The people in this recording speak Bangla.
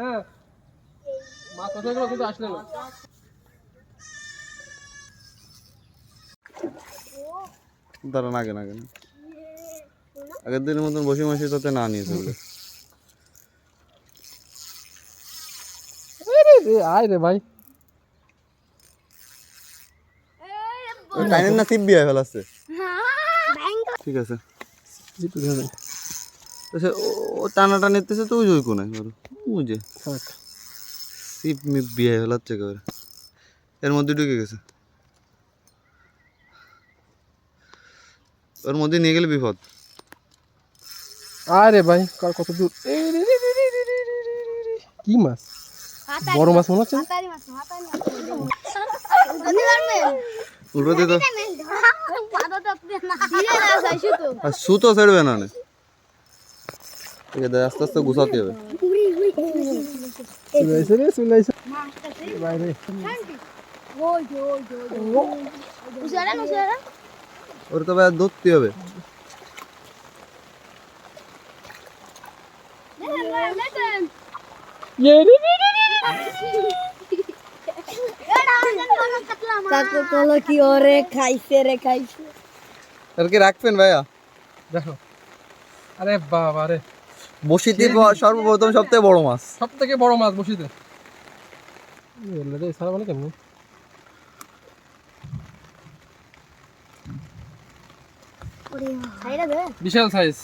হ্যাঁ। মাছ কথা গেলো কিন্তু আসলে না। দাঁড়ান আগে আগের দিনের মতন বসে মাসি তাতে না নিয়ে চলবে আয় রে ভাই। টাইনের না বিয়ে ফেলাচ্ছে। ঠিক আছে। তো সে ও টানাটা নিতেছে তো ওই ওই কোনায় বুঝে সিপ মিপ বিয়ে হলাচ্ছে করে এর মধ্যে ঢুকে গেছে ওর মধ্যে নিয়ে গেলে বিপদ আরে ভাই কার কত দূর কি মাছ বড় মাছ মনে হচ্ছে উল্টো দিত সুতো ছেড়বে না ঠিক আস্তে আস্তে গুছাতে হবে। চলে রে চলে আইছে ভাই ওই ওই ওই উসারা উসারা ওর তো ভাই ধরতে হবে। কাকু কলো কি ওরে খাইছে রে খাইছে। আর কি রাখবেন ভাইয়া? দেখো। আরে বাবা রে। বসিতে সর্বপ্রথম সবথেকে বড় মাছ। সব থেকে বড় মাছ বসিতে। সারা মানে কেমন বিশাল সাইজ